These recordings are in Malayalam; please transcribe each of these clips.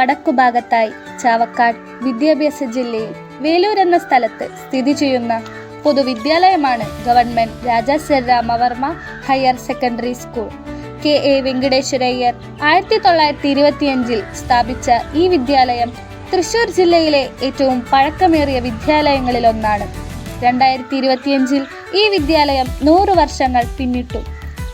വടക്കുഭാഗത്തായി ചാവക്കാട് വിദ്യാഭ്യാസ ജില്ലയിൽ വേലൂർ എന്ന സ്ഥലത്ത് സ്ഥിതി ചെയ്യുന്ന പൊതുവിദ്യാലയമാണ് government Raja Ramavarma higher secondary school. K. A. Venkateswarayyar ആയിരത്തി തൊള്ളായിരത്തി ഇരുപത്തിയഞ്ചിൽ സ്ഥാപിച്ച ഈ വിദ്യാലയം തൃശൂർ ജില്ലയിലെ ഏറ്റവും പഴക്കമേറിയ വിദ്യാലയങ്ങളിലൊന്നാണ്. രണ്ടായിരത്തി ഇരുപത്തിയഞ്ചിൽ ഈ വിദ്യാലയം നൂറ് വർഷങ്ങൾ പിന്നിട്ടു.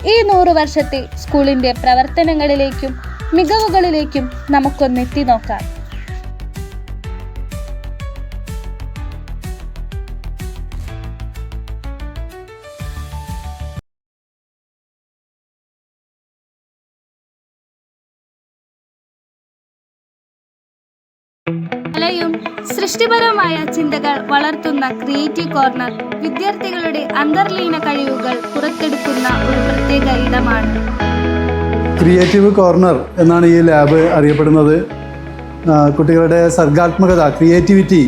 ഈ നൂറു വർഷത്തെ സ്കൂളിന്റെ പ്രവർത്തനങ്ങളിലേക്കും മികവുകളിലേക്കും നമുക്കൊന്ന് എത്തി നോക്കാം. കലയും സൃഷ്ടിപരമായ ചിന്തകൾ വളർത്തുന്ന ക്രിയേറ്റീവ് കോർണർ വിദ്യാർത്ഥികളുടെ അന്തർലീന കഴിവുകൾ പുറത്തെടുക്കുന്ന ഒരു പ്രത്യേക ഇടമാണ്. ക്രിയേറ്റീവ് കോർണർ എന്നാണ് ഈ ലാബ് അറിയപ്പെടുന്നത്. കുട്ടികളുടെ സർഗാത്മകത ക്രിയേറ്റിവിറ്റി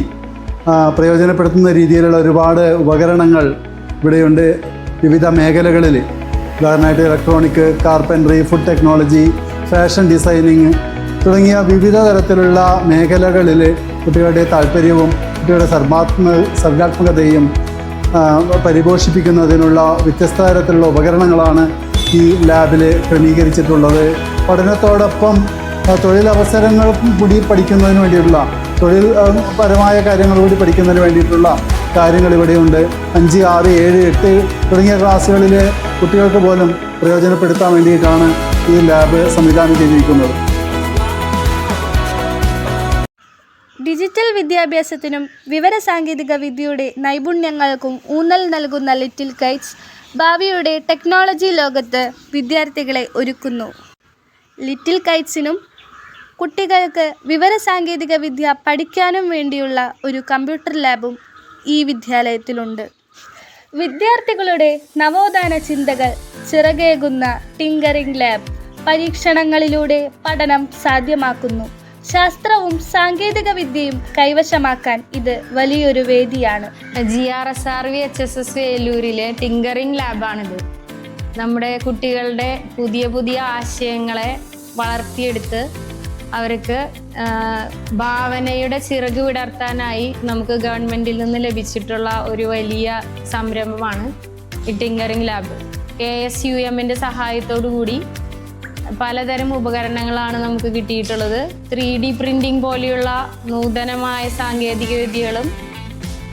പ്രയോജനപ്പെടുത്തുന്ന രീതിയിലുള്ള ഒരുപാട് ഉപകരണങ്ങൾ ഇവിടെയുണ്ട്. വിവിധ മേഖലകളിൽ. ഉദാഹരണമായിട്ട് electronic carpentry food technology fashion designing തുടങ്ങിയ വിവിധ തരത്തിലുള്ള മേഖലകളിൽ കുട്ടികളുടെ താല്പര്യവും കുട്ടികളുടെ സർഗാത്മ സർഗാത്മകതയും പരിപോഷിപ്പിക്കുന്നതിനുള്ള വ്യത്യസ്ത തരത്തിലുള്ള ഉപകരണങ്ങളാണ് ഈ ലാബിൽ ക്രമീകരിച്ചിട്ടുള്ളത്. പഠനത്തോടൊപ്പം തൊഴിലവസരങ്ങൾ കൂടി പഠിക്കുന്നതിന് വേണ്ടിയിട്ടുള്ള തൊഴിൽ പരമായ കാര്യങ്ങൾ കൂടി പഠിക്കുന്നതിന് വേണ്ടിയിട്ടുള്ള കാര്യങ്ങൾ ഇവിടെയുണ്ട്. അഞ്ച് ആറ് ഏഴ് എട്ട് തുടങ്ങിയ ക്ലാസ്സുകളിൽ കുട്ടികൾക്ക് പോലും പ്രയോജനപ്പെടുത്താൻ വേണ്ടിയിട്ടാണ് ഈ ലാബ് സംവിധാനം ചെയ്തിരിക്കുന്നത്. ഡിജിറ്റൽ വിദ്യാഭ്യാസത്തിനും വിവരസാങ്കേതിക വിദ്യയുടെ നൈപുണ്യങ്ങൾക്കും ഊന്നൽ നൽകുന്ന ലിറ്റിൽ കൈറ്റ്സ് ഭാവിയുടെ ടെക്നോളജി ലോകത്ത് വിദ്യാർത്ഥികളെ ഒരുക്കുന്നു. ലിറ്റിൽ കൈറ്റ്സിനും കുട്ടികൾക്ക് വിവരസാങ്കേതിക വിദ്യ പഠിക്കാനും വേണ്ടിയുള്ള ഒരു കമ്പ്യൂട്ടർ ലാബും ഈ വിദ്യാലയത്തിലുണ്ട്. വിദ്യാർത്ഥികളുടെ നവോത്ഥാന ചിന്തകൾ ചിറകേകുന്ന ടിങ്കറിംഗ് ലാബ് പരീക്ഷണങ്ങളിലൂടെ പഠനം സാധ്യമാക്കുന്നു. ശാസ്ത്രവും സാങ്കേതിക വിദ്യയും കൈവശമാക്കാൻ ഇത് വലിയൊരു വേദിയാണ്. G R S R V H S S വേലൂരിലെ tinkering ലാബാണിത്. നമ്മുടെ കുട്ടികളുടെ പുതിയ പുതിയ ആശയങ്ങളെ വളർത്തിയെടുത്ത് അവർക്ക് ഭാവനയുടെ ചിറക് വിടർത്താനായി നമുക്ക് ഗവൺമെന്റിൽ നിന്ന് ലഭിച്ചിട്ടുള്ള ഒരു വലിയ സംരംഭമാണ് ഈ tinkering lab. K S U എമ്മിന്റെ സഹായത്തോടു കൂടി പലതരം ഉപകരണങ്ങളാണ് നമുക്ക് കിട്ടിയിട്ടുള്ളത്. ത്രീ ഡി പ്രിന്റിംഗ് പോലെയുള്ള നൂതനമായ സാങ്കേതിക വിദ്യകളും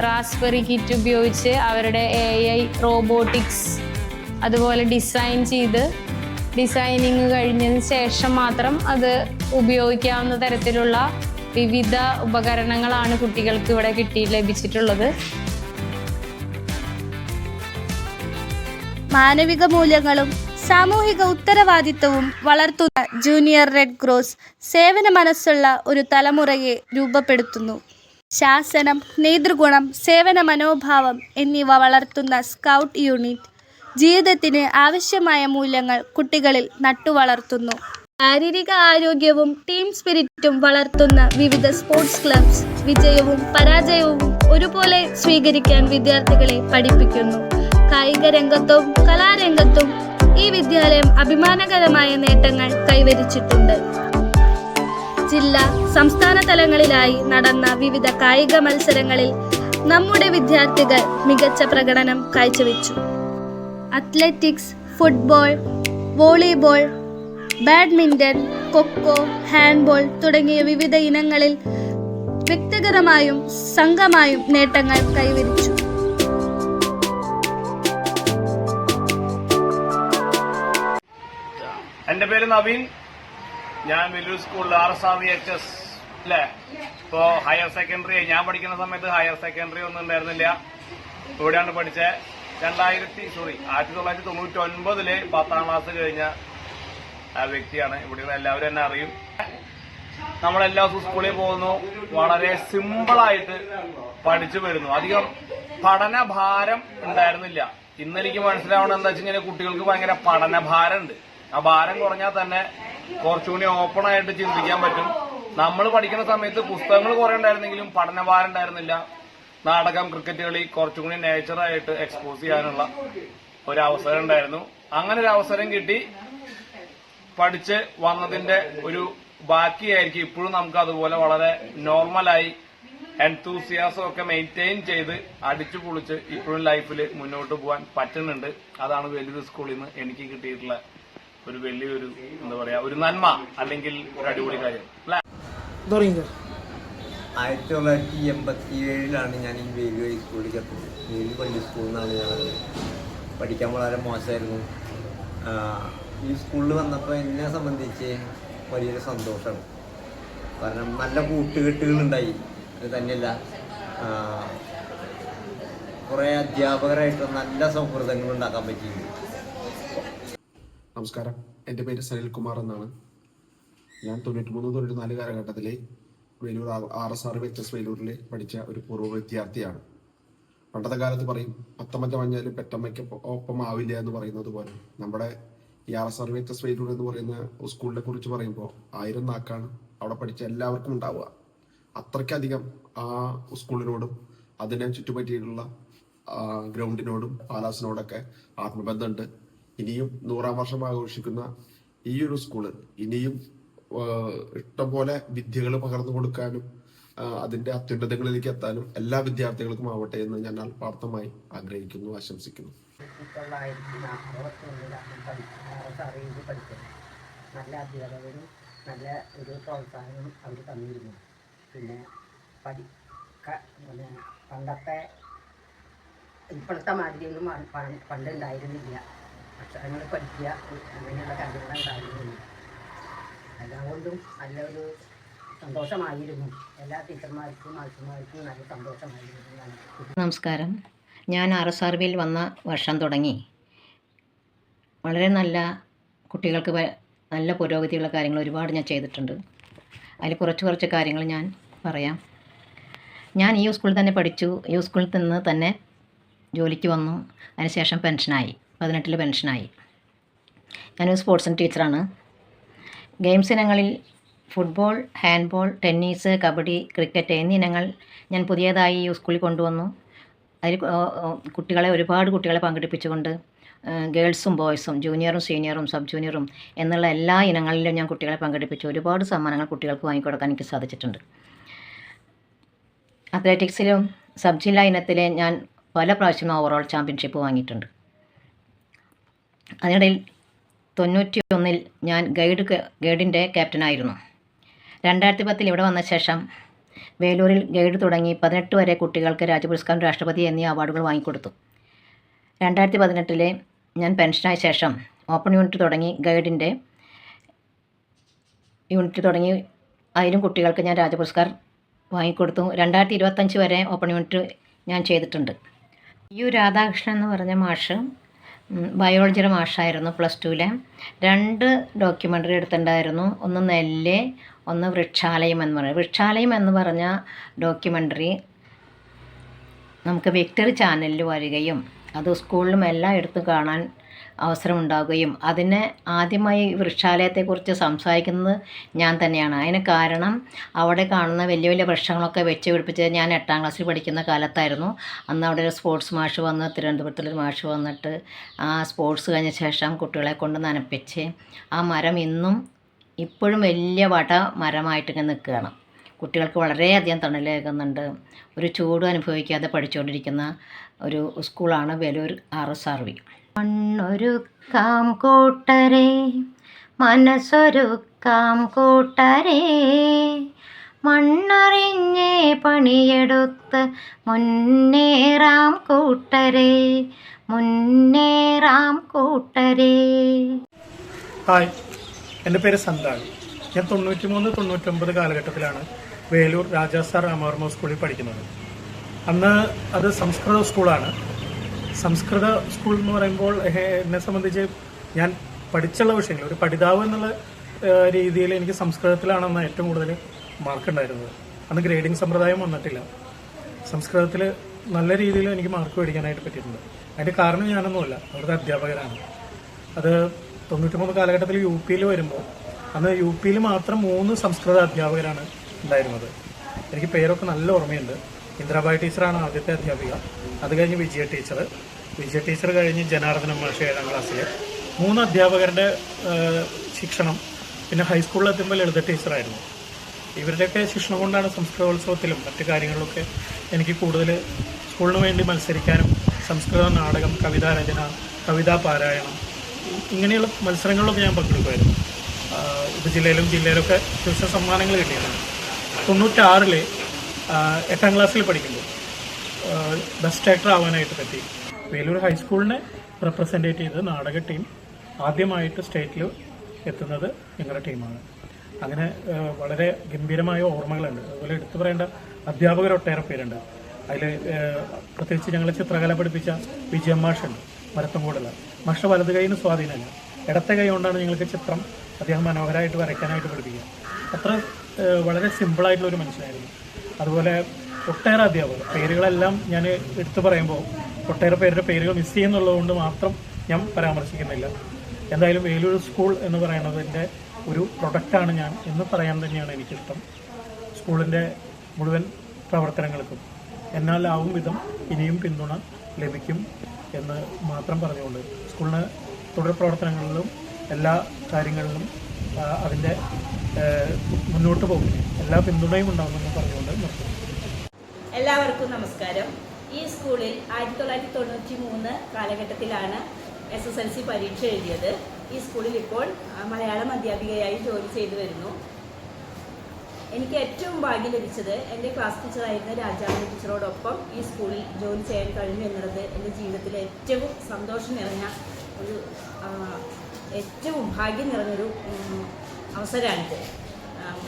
റാസ്ബെറി കിറ്റ് ഉപയോഗിച്ച് അവരുടെ എ ഐ റോബോട്ടിക്സ് അതുപോലെ ഡിസൈൻ ചെയ്ത് ഡിസൈനിങ് കഴിഞ്ഞതിന് ശേഷം മാത്രം അത് ഉപയോഗിക്കാവുന്ന തരത്തിലുള്ള വിവിധ ഉപകരണങ്ങളാണ് കുട്ടികൾക്ക് ഇവിടെ കിട്ടി ലഭിച്ചിട്ടുള്ളത്. മാനവിക മൂല്യങ്ങളും സാമൂഹിക ഉത്തരവാദിത്തവും വളർത്തുന്ന ജൂനിയർ റെഡ് ക്രോസ് സേവന മനസ്സുള്ള ഒരു തലമുറയെ രൂപപ്പെടുത്തുന്നു. ശാസനം നേതൃഗുണം സേവന മനോഭാവം എന്നിവ വളർത്തുന്ന സ്കൗട്ട് യൂണിറ്റ് ജീവിതത്തിന് ആവശ്യമായ മൂല്യങ്ങൾ കുട്ടികളിൽ നട്ടുവളർത്തുന്നു. ശാരീരിക ആരോഗ്യവും ടീം സ്പിരിറ്റും വളർത്തുന്ന വിവിധ സ്പോർട്സ് ക്ലബ്സ് വിജയവും പരാജയവും ഒരുപോലെ സ്വീകരിക്കാൻ വിദ്യാർത്ഥികളെ പഠിപ്പിക്കുന്നു. കായിക രംഗത്തും കലാരംഗത്തും ഈ വിദ്യാലയം അഭിമാനകരമായ നേട്ടങ്ങൾ കൈവരിച്ചിട്ടുണ്ട്. ജില്ല സംസ്ഥാന തലങ്ങളിലായി നടന്ന വിവിധ കായിക മത്സരങ്ങളിൽ നമ്മുടെ വിദ്യാർത്ഥികൾ മികച്ച പ്രകടനം കാഴ്ചവെച്ചു. Athletics football volleyball badminton kho kho handball തുടങ്ങിയ വിവിധ ഇനങ്ങളിൽ വ്യക്തിഗതമായും സംഘമായും നേട്ടങ്ങൾ കൈവരിച്ചു. പേര് നവീൻ. ഞാൻ വെല്ലൂർ സ്കൂളിൽ R S R V H S അല്ലേ ഇപ്പോ ഹയർ സെക്കൻഡറി ഞാൻ പഠിക്കുന്ന സമയത്ത് ഹയർ സെക്കൻഡറി ഒന്നും ഉണ്ടായിരുന്നില്ല. ഇവിടെയാണ് പഠിച്ചത് രണ്ടായിരത്തി സോറി ആയിരത്തി തൊള്ളായിരത്തി തൊണ്ണൂറ്റി ഒൻപതിൽ പത്താം ക്ലാസ് കഴിഞ്ഞ ആ വ്യക്തിയാണ്. ഇവിടെ എല്ലാവരും എന്നെ അറിയും. നമ്മളെല്ലാ ദിവസവും സ്കൂളിൽ പോകുന്നു. വളരെ സിമ്പിളായിട്ട് പഠിച്ചു വരുന്നു. അധികം പഠനഭാരം ഉണ്ടായിരുന്നില്ല. ഇന്നെനിക്ക് മനസ്സിലാവണം എന്താ കുട്ടികൾക്ക് ഭയങ്കര പഠന ഉണ്ട് ആ ഭാരം കുറഞ്ഞാൽ തന്നെ കുറച്ചുകൂടി ഓപ്പൺ ആയിട്ട് ചിന്തിക്കാൻ പറ്റും. നമ്മൾ പഠിക്കുന്ന സമയത്ത് പുസ്തകങ്ങൾ കുറെ ഉണ്ടായിരുന്നെങ്കിലും പഠനഭാരം ഉണ്ടായിരുന്നില്ല. നാടകം ക്രിക്കറ്റ് കളി കുറച്ചുകൂടി നേച്ചറായിട്ട് എക്സ്പോസ് ചെയ്യാനുള്ള ഒരു അവസരം ഉണ്ടായിരുന്നു. അങ്ങനെ ഒരു അവസരം കിട്ടി. പഠിച്ച് വന്നതിന്റെ ഒരു ബാക്കിയായിരിക്കും ഇപ്പോഴും നമുക്ക് അതുപോലെ വളരെ നോർമലായി എൻതൂസിയാസം ഒക്കെ മെയിന്റെയിൻ ചെയ്ത് അടിച്ചു പൊളിച്ച് ഇപ്പോഴും ലൈഫിൽ മുന്നോട്ട് പോകാൻ പറ്റുന്നുണ്ട്. അതാണ് വലിയൊരു സ്കൂളിൽ നിന്ന് എനിക്ക് കിട്ടിയിട്ടുള്ള ഒരു വലിയൊരു എന്താ പറയാ ഒരു നന്മ അല്ലെങ്കിൽ ഒരു അടിപൊളി കാര്യം. അല്ലെ? ആയിരത്തി തൊള്ളായിരത്തി എൺപത്തി ഏഴിലാണ് ഞാൻ ഈ വേലു സ്കൂളിൽ എത്തുന്നത് വേലു പള്ളി സ്കൂളിൽ നിന്നാണ് ഞാൻ പഠിക്കാൻ വളരെ മോശമായിരുന്നു. ഈ സ്കൂളിൽ വന്നപ്പോൾ എന്നെ സംബന്ധിച്ച് വലിയൊരു സന്തോഷമാണ്. കാരണം നല്ല കൂട്ടുകെട്ടുകളുണ്ടായി അത് തന്നെയല്ല കുറേ അധ്യാപകരായിട്ട് നല്ല സൗഹൃദങ്ങൾ ഉണ്ടാക്കാൻ പറ്റിയിട്ടുണ്ട്. നമസ്കാരം. എന്റെ പേര് സനിൽകുമാർ എന്നാണ്. ഞാൻ തൊണ്ണൂറ്റി മൂന്ന് തൊണ്ണൂറ്റി നാല് കാലഘട്ടത്തിലെ Velur R S R H S വേലൂരിൽ പഠിച്ച ഒരു പൂർവ വിദ്യാർത്ഥിയാണ്. പണ്ടത്തെ കാലത്ത് പറയും പത്തമ്മച്ച മഞ്ഞാലും പെറ്റമ്മയ്ക്ക് ഒപ്പം ആവില്ല എന്ന് പറയുന്നത് പോലെ. നമ്മുടെ ഈ R S R H S Velur എന്ന് പറയുന്ന സ്കൂളിനെ കുറിച്ച് പറയുമ്പോൾ ആയിരം നാക്കാണ് അവിടെ പഠിച്ച എല്ലാവർക്കും ഉണ്ടാവുക. അത്രയ്ക്കധികം ആ സ്കൂളിനോടും അതിനെ ചുറ്റുപറ്റിയിട്ടുള്ള ഗ്രൗണ്ടിനോടും പാലാസിനോടൊക്കെ ആത്മബന്ധമുണ്ട്. ഇനിയും നൂറാം വർഷം ആഘോഷിക്കുന്ന ഈ ഒരു സ്കൂൾ ഇനിയും ഇഷ്ടംപോലെ വിദ്യകൾ പകർന്നു കൊടുക്കാനും അതിന്റെ അത്യുന്നതങ്ങളിലേക്ക് എത്താനും എല്ലാ വിദ്യാർത്ഥികൾക്കും ആവട്ടെ എന്ന് ഞാൻ ആത്മാർത്ഥമായി ആഗ്രഹിക്കുന്നു ആശംസിക്കുന്നു. നല്ല അധ്യാപകരും നല്ല ഒരു പ്രോത്സാഹനം അവർ തന്നിരുന്നു. പിന്നെ പഠി പിന്നെ പണ്ടത്തെ ഇപ്പോഴത്തെ മാതിരിയൊന്നും പണ്ടുണ്ടായിരുന്നില്ല. അക്ഷരങ്ങൾ പഠിക്കുക അങ്ങനെയുള്ള കാര്യങ്ങൾ ഉണ്ടായിരുന്നില്ല എല്ലാം കൊണ്ടും നല്ലൊരു സന്തോഷമായിരുന്നു. എല്ലാ ടീച്ചർമാർക്കും മാസ്റ്റർമാർക്കും നല്ല സന്തോഷമായിരുന്നു. നമസ്കാരം. ഞാൻ ആർ എസ് ആർ ബിയിൽ വന്ന വർഷം തുടങ്ങി. വളരെ നല്ല കുട്ടികൾക്ക് നല്ല പുരോഗതിയുള്ള കാര്യങ്ങൾ ഒരുപാട് ഞാൻ ചെയ്തിട്ടുണ്ട്. അതിൽ കുറച്ച് കുറച്ച് കാര്യങ്ങൾ ഞാൻ പറയാം. ഞാൻ ഈ സ്കൂളിൽ തന്നെ പഠിച്ചു. ഈ സ്കൂളിൽ നിന്ന് തന്നെ ജോലിക്ക് വന്നു. അതിനുശേഷം പെൻഷനായി. പതിനെട്ടിൽ പെൻഷനായി. ഞാനൊരു സ്പോർട്സിന്റെ ടീച്ചറാണ്. ഗെയിംസ് ഇനങ്ങളിൽ football handball tennis kabaddi cricket എന്നീ ഇനങ്ങൾ ഞാൻ പുതിയതായി സ്കൂളിൽ കൊണ്ടുവന്നു. അതിൽ കുട്ടികളെ ഒരുപാട് കുട്ടികളെ പങ്കെടുപ്പിച്ചുകൊണ്ട് ഗേൾസും ബോയ്സും ജൂനിയറും സീനിയറും സബ് ജൂനിയറും എന്നുള്ള എല്ലാ ഇനങ്ങളിലും ഞാൻ കുട്ടികളെ പങ്കെടുപ്പിച്ചു. ഒരുപാട് സമ്മാനങ്ങൾ കുട്ടികൾക്ക് വാങ്ങിക്കൊടുക്കാൻ എനിക്ക് സാധിച്ചിട്ടുണ്ട്. അത്ലറ്റിക്സിലും സബ് ജില്ലാ ഇനത്തിലെ ഞാൻ പല പ്രാവശ്യം ഓവറോൾ ചാമ്പ്യൻഷിപ്പ് വാങ്ങിയിട്ടുണ്ട്. അതിനിടയിൽ തൊണ്ണൂറ്റി ഒന്നിൽ ഞാൻ ഗൈഡ് ഗൈഡിന്റെ ക്യാപ്റ്റനായിരുന്നു. രണ്ടായിരത്തി പത്തിൽ ഇവിടെ വന്ന ശേഷം വേലൂരിൽ ഗൈഡ് തുടങ്ങി പതിനെട്ട് വരെ കുട്ടികൾക്ക് രാജപുരസ്കാരം രാഷ്ട്രപതി എന്നീ അവാർഡുകൾ വാങ്ങിക്കൊടുത്തു. രണ്ടായിരത്തി പതിനെട്ടിലെ ഞാൻ പെൻഷനായ ശേഷം ഓപ്പൺ യൂണിറ്റ് തുടങ്ങി ഗൈഡിന്റെ യൂണിറ്റ് തുടങ്ങി അതിലും കുട്ടികൾക്ക് ഞാൻ രാജപുരസ്കാർ വാങ്ങിക്കൊടുത്തു. രണ്ടായിരത്തി ഇരുപത്തഞ്ച് വരെ ഓപ്പൺ യൂണിറ്റ് ഞാൻ ചെയ്തിട്ടുണ്ട്. യു രാധാകൃഷ്ണൻ എന്ന് പറഞ്ഞ മാഷ് ബയോളജിയുടെ മാഷായിരുന്നു പ്ലസ് ടുവിലെ രണ്ട് ഡോക്യുമെന്ററി എടുത്തിട്ടുണ്ടായിരുന്നു ഒന്ന് നെല്ല് ഒന്ന് വൃക്ഷാലയം എന്ന് പറയുന്നത് വൃക്ഷാലയം എന്ന് പറഞ്ഞ ഡോക്യുമെന്ററി നമുക്ക് വിക്ടറി ചാനലിൽ വരികയും അത് സ്കൂളിലും എല്ലാം എല്ലായിടത്തും കാണാൻ അവസരമുണ്ടാവുകയും അതിന് ആദ്യമായി വൃക്ഷാലയത്തെക്കുറിച്ച് സംസാരിക്കുന്നത് ഞാൻ തന്നെയാണ്. അതിന് കാരണം അവിടെ കാണുന്ന വലിയ വലിയ വൃക്ഷങ്ങളൊക്കെ വെച്ച് പിടിപ്പിച്ച് ഞാൻ എട്ടാം ക്ലാസ്സിൽ പഠിക്കുന്ന കാലത്തായിരുന്നു. അന്ന് അവിടെ ഒരു സ്പോർട്സ് മാഷ് വന്ന് തിരുവനന്തപുരത്തുള്ളൊരു മാഷ് വന്നിട്ട് ആ സ്പോർട്സ് കഴിഞ്ഞ ശേഷം കുട്ടികളെ കൊണ്ട് നനപ്പിച്ച് ആ മരം ഇന്നും ഇപ്പോഴും വലിയ വട മരമായിട്ട് ഇങ്ങനെ നിൽക്കുകയാണ്. കുട്ടികൾക്ക് വളരെയധികം തണലേകുന്നുണ്ട്. ഒരു ചൂട് അനുഭവിക്കാതെ പഠിച്ചുകൊണ്ടിരിക്കുന്ന ഒരു സ്കൂളാണ് Velur R S R V. മണ്ണൊരുക്കാം കൂട്ടരെ മനസ്സൊരുക്കാം കൂട്ടരെ. മണ്ണറിഞ്ഞേ പണിയെടുത്ത് മുന്നേറാം കൂട്ടരെ മുന്നേറാം കൂട്ടരെ. ഹായ് എന്റെ പേര് സന്താൾ. ഞാൻ തൊണ്ണൂറ്റി മൂന്ന് തൊണ്ണൂറ്റൊമ്പത് കാലഘട്ടത്തിലാണ് വേലൂർ രാജാസാർ രാമവർമ്മ സ്കൂളിൽ പഠിക്കുന്നത്. അന്ന് അത് സംസ്കൃത സ്കൂളാണ്. സംസ്കൃത സ്കൂൾ എന്ന് പറയുമ്പോൾ എന്നെ സംബന്ധിച്ച് ഞാൻ പഠിച്ചുള്ള വിഷയങ്ങൾ ഒരു പഠിതാവ് എന്നുള്ള രീതിയിൽ എനിക്ക് സംസ്കൃതത്തിലാണെന്ന് ഏറ്റവും കൂടുതൽ മാർക്ക് ഉണ്ടായിരുന്നത്. അന്ന് ഗ്രേഡിംഗ് സമ്പ്രദായം വന്നിട്ടില്ല. സംസ്കൃതത്തിൽ നല്ല രീതിയിൽ എനിക്ക് മാർക്ക് മേടിക്കാനായിട്ട് പറ്റിയിട്ടുണ്ട്. അതിന്റെ കാരണം ഞാനൊന്നുമല്ല അവിടുത്തെ അധ്യാപകരാണ്. അത് തൊണ്ണൂറ്റിമൂന്ന് കാലഘട്ടത്തിൽ യു പിയിൽ വരുമ്പോൾ അന്ന് യു പിയിൽ മാത്രം മൂന്ന് സംസ്കൃത അധ്യാപകരാണ് ഉണ്ടായിരുന്നത്. എനിക്ക് പേരൊക്കെ നല്ല ഓർമ്മയുണ്ട്. ഇന്ദിരാബായി ടീച്ചറാണ് ആദ്യത്തെ അധ്യാപിക. അത് കഴിഞ്ഞ് വിജയ ടീച്ചർ വിജയ ടീച്ചർ കഴിഞ്ഞ് ജനാർദ്ദന മഹർഷി ഏഴാം ക്ലാസ്സിൽ മൂന്ന് അധ്യാപകരുടെ ശിക്ഷണം പിന്നെ ഹൈസ്കൂളിൽ എത്തുമ്പോൾ ലളിത ടീച്ചറായിരുന്നു. ഇവരുടെയൊക്കെ ശിക്ഷണം കൊണ്ടാണ് സംസ്കൃതോത്സവത്തിലും മറ്റു കാര്യങ്ങളിലൊക്കെ എനിക്ക് കൂടുതൽ സ്കൂളിന് വേണ്ടി മത്സരിക്കാനും സംസ്കൃത നാടകം കവിതാ രചന കവിതാ പാരായണം ഇങ്ങനെയുള്ള മത്സരങ്ങളിലൊക്കെ ഞാൻ പങ്കെടുക്കുമായിരുന്നു. ഉപജില്ലയിലും ജില്ലയിലൊക്കെ അത്യാവശ്യം സമ്മാനങ്ങൾ കിട്ടിയിട്ടുണ്ട്. തൊണ്ണൂറ്റാറിൽ എട്ടാം ക്ലാസ്സിൽ പഠിക്കുമ്പോൾ ബെസ്റ്റ് ആക്ടർ ആവാനായിട്ട് പറ്റി. വേലൂർ ഹൈസ്കൂളിനെ റെപ്രസെന്റേറ്റ് ചെയ്ത് നാടക ടീം ആദ്യമായിട്ട് സ്റ്റേറ്റിൽ എത്തുന്നത് ഞങ്ങളുടെ ടീമാണ് അങ്ങനെ വളരെ ഗംഭീരമായ ഓർമ്മകളുണ്ട്. അതുപോലെ എടുത്തു പറയേണ്ട അധ്യാപകർ ഒട്ടേറെ പേരുണ്ട് അതിൽ പ്രത്യേകിച്ച് ഞങ്ങളെ ചിത്രകല പഠിപ്പിച്ച വിജയം മാഷുണ്ട് മരത്തങ്കോടുള്ള മാഷ വലത് കൈയിന് സ്വാധീനമില്ല. ഇടത്തെ കൈ കൊണ്ടാണ് ഞങ്ങൾക്ക് ചിത്രം അദ്ദേഹം മനോഹരമായിട്ട് വരയ്ക്കാനായിട്ട് പഠിപ്പിക്കുക. അത്ര വളരെ സിമ്പിളായിട്ടുള്ള ഒരു മനുഷ്യനായിരുന്നു. അതുപോലെ ഒട്ടേറെ അധ്യാപകർ. പേരുകളെല്ലാം ഞാൻ എടുത്തു പറയുമ്പോൾ ഒട്ടേറെ പേരുടെ പേരുകൾ മിസ് ചെയ്യുന്നുള്ളതുകൊണ്ട് മാത്രം ഞാൻ പരാമർശിക്കുന്നില്ല. എന്തായാലും വേലൂർ സ്കൂൾ എന്ന് പറയുന്നതിന്റെ ഒരു പ്രൊഡക്റ്റാണ് ഞാൻ. എന്ന് പറയാൻ തന്നെയാണ് എനിക്കിഷ്ടം. സ്കൂളിന്റെ മുഴുവൻ പ്രവർത്തനങ്ങൾക്കും. എന്നാലാവും വിധം ഇനിയും പിന്തുണ ലഭിക്കും എന്ന് മാത്രം പറഞ്ഞുകൊണ്ട് സ്കൂളിന് തുടർ പ്രവർത്തനങ്ങളിലും എല്ലാ കാര്യങ്ങളിലും അതിന്റെ മുന്നോട്ട് പോകും. എല്ലാ പിന്തുണയും ഉണ്ടാകുമെന്ന് പറഞ്ഞുകൊണ്ട് നിർത്തുന്നു. എല്ലാവർക്കും നമസ്കാരം. ഈ സ്കൂളിൽ ആയിരത്തി തൊള്ളായിരത്തി തൊണ്ണൂറ്റി മൂന്ന് കാലഘട്ടത്തിലാണ് എസ് എസ് എൽ സി പരീക്ഷ എഴുതിയത്. ഈ സ്കൂളിൽ ഇപ്പോൾ മലയാളം അധ്യാപികയായി ജോലി ചെയ്തു വരുന്നു. എനിക്ക് ഏറ്റവും ഭാഗ്യം ലഭിച്ചത് എന്റെ ക്ലാസ് ടീച്ചറായിരുന്ന രാജാവിന്റെ ടീച്ചറോടൊപ്പം ഈ സ്കൂളിൽ ജോലി ചെയ്യാൻ കഴിഞ്ഞു എന്നുള്ളത് എന്റെ ജീവിതത്തിലെ ഏറ്റവും സന്തോഷം നിറഞ്ഞ ഒരു ഏറ്റവും ഭാഗ്യം നിറഞ്ഞൊരു അവസരമാണിത്.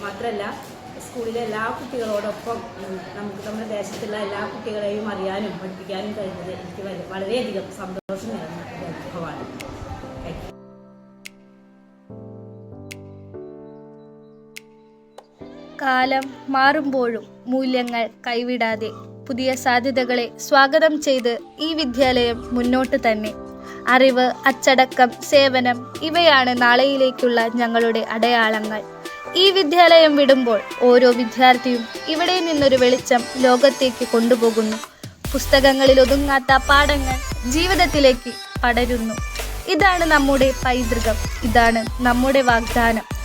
മാത്രമല്ല സ്കൂളിലെ എല്ലാ കുട്ടികളോടൊപ്പം നമുക്ക് നമ്മുടെ ദേശത്തുള്ള എല്ലാ കുട്ടികളെയും അറിയാനും പഠിപ്പിക്കാനും കഴിഞ്ഞത് എനിക്ക് വള- വളരെയധികം സന്തോഷം നിറഞ്ഞ അനുഭവമാണ്. കാലം മാറുമ്പോഴും മൂല്യങ്ങൾ കൈവിടാതെ പുതിയ സാധ്യതകളെ സ്വാഗതം ചെയ്ത് ഈ വിദ്യാലയം മുന്നോട്ട് തന്നെ. അറിവ് അച്ചടക്കം സേവനം ഇവയാണ് നാളെയിലേക്കുള്ള ഞങ്ങളുടെ അടയാളങ്ങൾ. ഈ വിദ്യാലയം വിടുമ്പോൾ ഓരോ വിദ്യാർത്ഥിയും ഇവിടെ നിന്നൊരു വെളിച്ചം ലോകത്തേക്ക് കൊണ്ടുപോകുന്നു. പുസ്തകങ്ങളിൽ ഒതുങ്ങാത്ത പാഠങ്ങൾ ജീവിതത്തിലേക്ക് പടരുന്നു. ഇതാണ് നമ്മുടെ പൈതൃകം. ഇതാണ് നമ്മുടെ വാഗ്ദാനം.